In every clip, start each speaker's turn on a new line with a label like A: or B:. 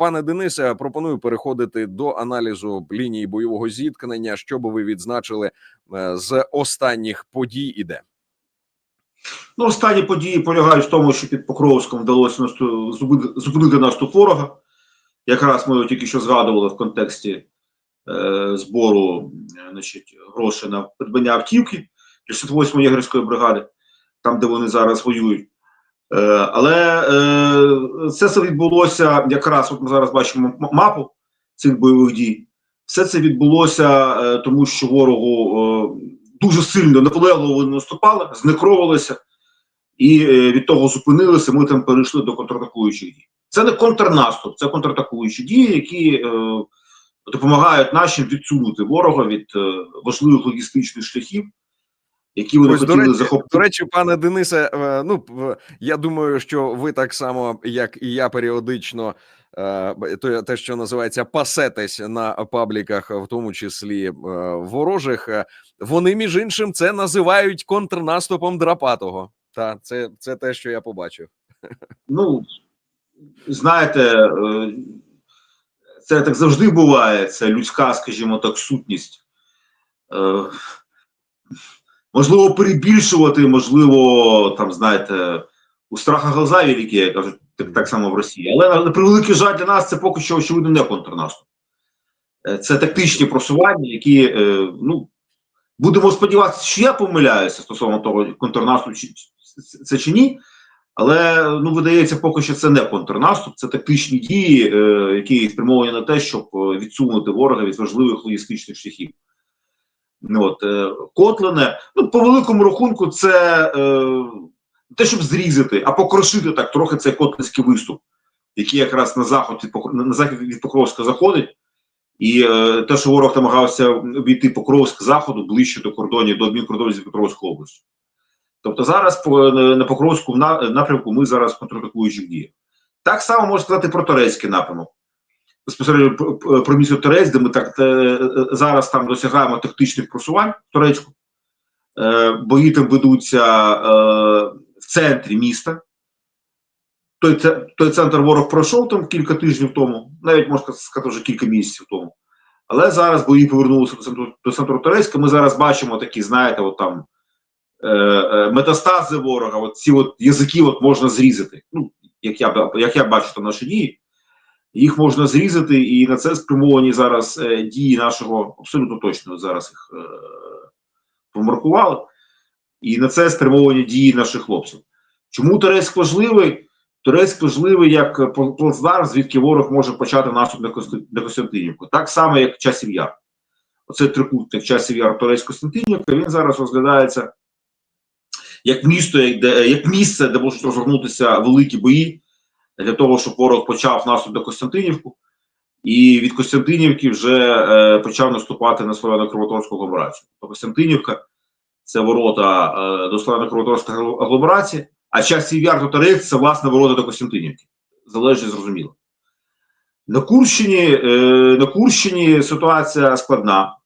A: пане Денисе, пропоную переходити до аналізу лінії бойового зіткнення. Що би ви відзначили е, з останніх подій іде?
B: Ну, останні події полягають в тому, що під Покровськом вдалося зупинити, наступ ворога. Якраз ми його тільки що згадували в контексті е, збору е, значить, грошей на придбання автівки 68-ї єгерської бригади, там, де вони зараз воюють. Е, але е, це все відбулося якраз, от ми зараз бачимо мапу цих бойових дій. Все це відбулося, е, тому що ворогу дуже сильно наполегливо вони наступали, знекровилися і від того зупинилися. Ми там перейшли до контратакуючих дій. Це не контрнаступ, це контратакуючі дії, які допомагають нашим відсунути ворога від важливих логістичних шляхів, які вони
A: Ось, до
B: хотіли
A: речі,
B: захопити.
A: до речі, пане Денисе, е, ну я думаю, що ви так само, як і я, періодично е, те, що називається пасетесь на пабліках, в тому числі е, ворожих. Вони між іншим це називають контрнаступом Драпатого. Та це, це те, що я побачив.
B: Ну, знаєте, це так завжди буває. Це людська, скажімо так, сутність. Можливо, перебільшувати, можливо, там, знаєте, у страха глаза великі, як кажуть, так, так само в Росії. Але на, превеликий жаль для нас це поки що очевидно не контрнаступ. Е, Це тактичні просування, які, е, ну, будемо сподіватися, що я помиляюся стосовно того, контрнаступ чи, це чи ні. Але ну видається, поки що це не контрнаступ, це тактичні дії, е, які спрямовані на те, щоб відсунути ворога від важливих логістичних шляхів. От, е, ну по великому рахунку, це е, те, щоб зрізати, а покрошити так трохи цей котлинський виступ, який якраз на заход від на захід від Покровська заходить. І е, те, що ворог намагався обійти Покровськ заходу ближче до кордонів, до адмінкордонів з Дніпропетровської області. Тобто зараз по, на Покровську напрямку ми зараз контратакуючих діях. Так само можна сказати про Торецький напрямок. Безпосередньо про- місто Торець, де ми так е, зараз там досягаємо тактичних просувань в Турецьку. Е, бої там ведуться е, в центрі міста. Той, той центр ворог пройшов там кілька тижнів тому, навіть можна сказати, вже кілька місяців тому. Але зараз бої повернулися до центру, до центру Турецька. Ми зараз бачимо такі, знаєте, от там метастази ворога, от ці от язики от можна зрізати. Ну, як я, як я бачу там наші дії, їх можна зрізати, і на це спрямовані зараз е, дії нашого, абсолютно точно зараз їх е, помаркували, і на це спрямовані дії наших хлопців. Чому Турецьк важливий? Турецьк важливий як пл- плацдарм, звідки ворог може почати наступ на Костянтинівку. Так само, як часів яр. Оце трикутник часів яр Турецьк Костянтинівка, він зараз розглядається як місто, як, де, як місце, де можуть розгорнутися великі бої для того, щоб ворог почав наступ до Костянтинівку, і від Костянтинівки вже е, почав наступати на Слов'яно-Кровотворську агломерацію. То Костянтинівка це ворота е, до Слов'яно-Кровотворської агломерації, а часів яр Торець це власне ворота до Костянтинівки. Залежить зрозуміло. На Курщині, е, на Курщині ситуація складна.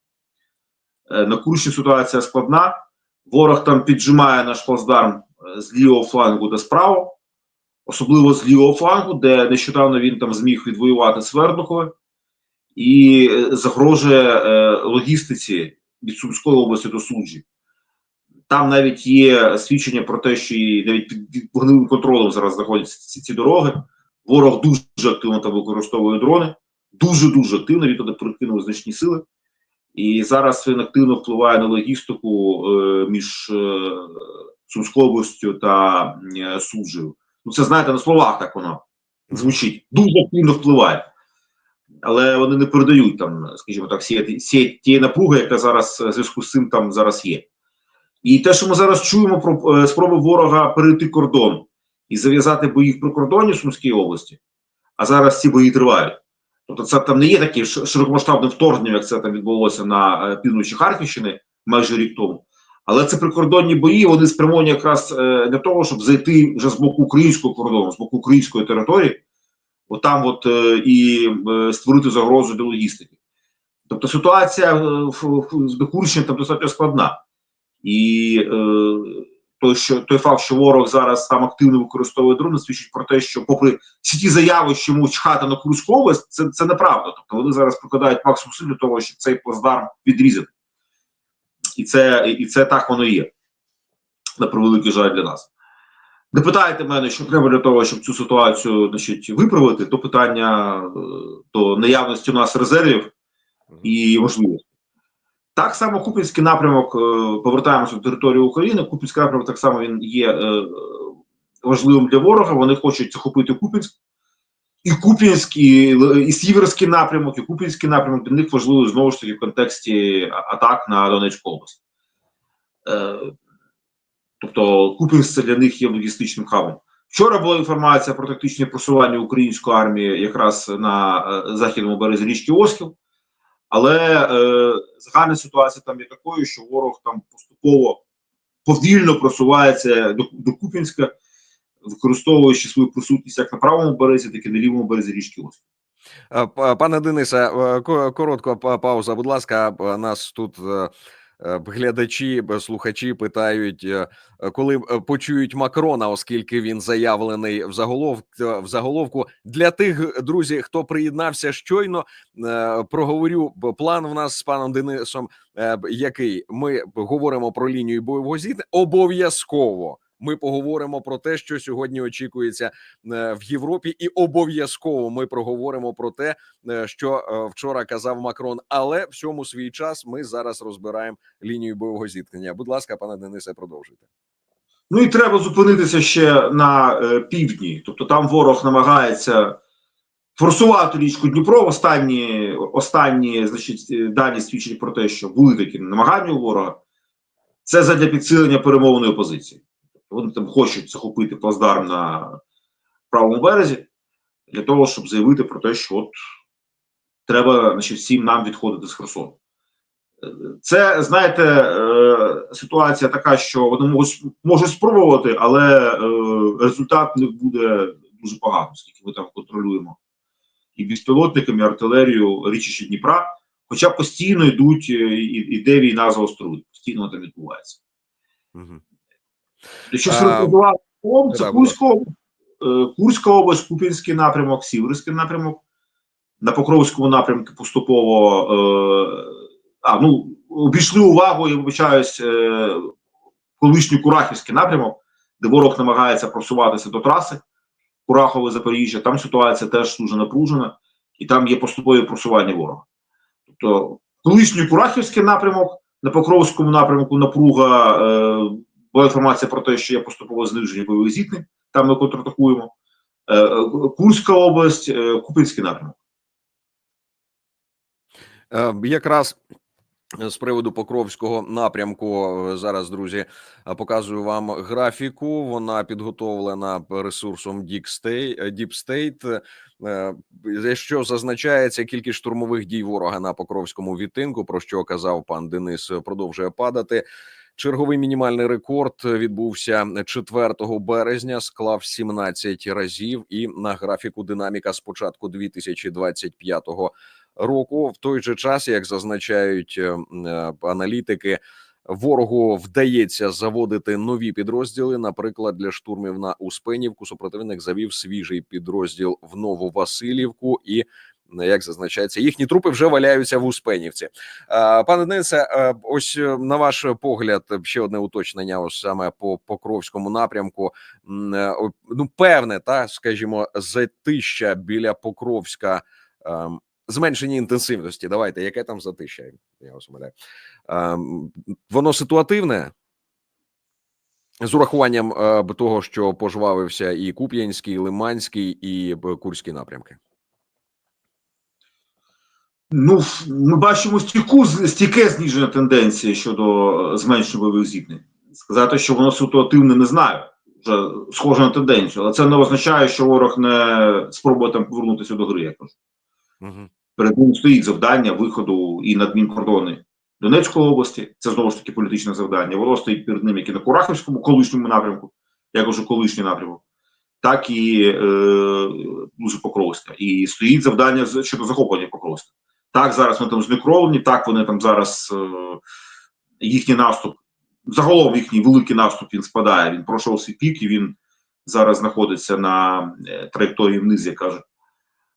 B: Е, на Курщині ситуація складна. Ворог там піджимає наш плацдарм е, з лівого флангу та справа, особливо з лівого флангу, де нещодавно він там зміг відвоювати Свердухове і е, загрожує е, логістиці від Сумської області до Суджі. Там навіть є свідчення про те, що і навіть під вогневим контролем зараз знаходяться ці, ці дороги. Ворог дуже активно там використовує дрони, дуже дуже активно. Він туди перекинув значні сили. І зараз він активно впливає на логістику е, між е, Сумською областю та е, Суджею. Ну, це знаєте, на словах так воно звучить. Дуже активно впливає. Але вони не передають там, скажімо так, всі, ті напруги, яка зараз е, в зв'язку з цим там зараз є. І те, що ми зараз чуємо про е, спроби ворога перейти кордон і зав'язати бої в прикордоні в Сумській області, а зараз ці бої тривають. Тобто це там не є таке широкомасштабне вторгнення, як це там відбулося на е, півночі Харківщини майже рік тому. Але це прикордонні бої, вони спрямовані якраз е, для того, щоб зайти вже з боку українського кордону, з боку української території, отам от е, і е, створити загрозу для логістики. Тобто ситуація з Курщини там достатньо складна. І е, той, що той факт, що ворог зараз там активно використовує дрони, свідчить про те, що, попри всі ті заяви, що йому чхати на Курську область, це, це неправда. Тобто вони зараз прикладають максимум сил для того, щоб цей плацдарм відрізати. І це, і це так воно є. На превеликий жаль для нас. Не питайте мене, що треба для того, щоб цю ситуацію значить, виправити, то питання е, до наявності у нас резервів і можливості. Так само Купінський напрямок, е, повертаємося до території України. Купінський напрямок так само він є е, важливим для ворога. Вони хочуть захопити Купінськ. І Купінськ, і, Сіверський напрямок, і Купінський напрямок для них важливий знову ж таки в контексті атак на Донецьку область. Е, тобто Купінськ це для них є логістичним хабом. Вчора була інформація про тактичне просування української армії якраз на е, західному березі річки Оскіл. Але е, загальна ситуація там є такою, що ворог там поступово повільно просувається до, до Купінська, використовуючи свою присутність як на правому березі, так і на лівому березі річки Оскіл.
A: Е, Пане Денисе, е, ко- коротко па- пауза. Будь ласка, е, нас тут е, е, глядачі, слухачі питають, е, е, коли е, почують Макрона, оскільки він заявлений в заголов в заголовку. Для тих друзі, хто приєднався щойно, е, проговорю план в нас з паном Денисом. е, Який ми говоримо про лінію бойового зіткнення, обов'язково. Ми поговоримо про те, що сьогодні очікується е, в Європі, і обов'язково ми проговоримо про те, е, що е, вчора казав Макрон. Але всьому свій час ми зараз розбираємо лінію бойового зіткнення. Будь ласка, пане Денисе, продовжуйте.
B: Ну і треба зупинитися ще на півдні. Тобто там ворог намагається форсувати річку Дніпро. Останні, останні значить, дані свідчать про те, що були такі намагання у ворога. Це задля підсилення перемовної позиції. Вони там хочуть захопити плацдарм на правому березі для того, щоб заявити про те, що от треба значить, всім нам відходити з Херсону. Е, Це, знаєте, е, ситуація така, що вони можуть, можуть спробувати, але е, результат не буде дуже поганий, оскільки ми там контролюємо і безпілотниками, і артилерію річища Дніпра, хоча постійно йдуть, іде війна за острова, постійно там відбувається.
A: Угу. А,
B: сформулювати це Курська область, Курська область, Купінський напрямок, Сіверський напрямок. На Покровському напрямку поступово е, а, ну, обійшли увагу, я вибачаюсь, е, колишній Курахівський напрямок, де ворог намагається просуватися до траси Курахове Запоріжжя. Там ситуація теж дуже напружена, і там є поступове просування ворога. Тобто, колишній Курахівський напрямок, на Покровському напрямку напруга. Е, була інформація про те, що є поступове зниження бойових зіткнень, там ми контратакуємо. Е, е, Курська область, е, Купинський напрямок.
A: Якраз з приводу Покровського напрямку зараз, друзі, показую вам графіку. Вона підготовлена ресурсом Deep State. що зазначається кількість штурмових дій ворога на Покровському відтинку, про що казав пан Денис, продовжує падати. Черговий мінімальний рекорд відбувся 4 березня, склав 17 разів, і на графіку динаміка з початку 2025 року. В той же час, як зазначають е, м, е, аналітики, ворогу вдається заводити нові підрозділи. Наприклад, для штурмів на Успенівку супротивник завів свіжий підрозділ в Нововасилівку і. Як зазначається, їхні трупи вже валяються в Успенівці. Е, Пане Денисе, е, ось е, на ваш погляд, ще одне уточнення, ось саме по Покровському напрямку. Е, Ну, певне, та скажімо, затища біля Покровська. ем, Зменшення інтенсивності. Давайте, яке там затища? Я вас умоляю. Ем, Воно ситуативне з урахуванням е, того, що пожвавився і Куп'янський, і Лиманський, і Курський напрямки.
B: Ну, ми бачимо стійку, стійке зниження тенденції щодо е, зменшення бойових зіткнень. Сказати, що воно ситуативне, не знаю. Вже схоже на тенденцію, але це не означає, що ворог не спробує там повернутися до гри. Я кажу.
A: Угу.
B: Перед ним стоїть завдання виходу і на адмінкордони Донецької області. Це знову ж таки політичне завдання. Воно стоїть перед ним як і на Курахівському колишньому напрямку, як уже колишній напрямок, так і е, дуже Покровська. І стоїть завдання щодо захоплення Покровська. Так, зараз вони там знекровлені, так вони там зараз е, їхній наступ загалом їхній великий наступ він спадає. Він пройшов свій пік і він зараз знаходиться на е, траєкторії вниз, як кажуть.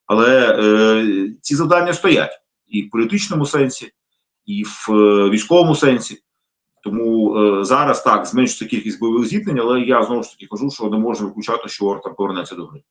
B: Але е, ці завдання стоять і в політичному сенсі, і в е, військовому сенсі. Тому е, зараз так зменшиться кількість бойових зіткнень, але я знову ж таки кажу, що не можна виключати, що Орта повернеться до гри.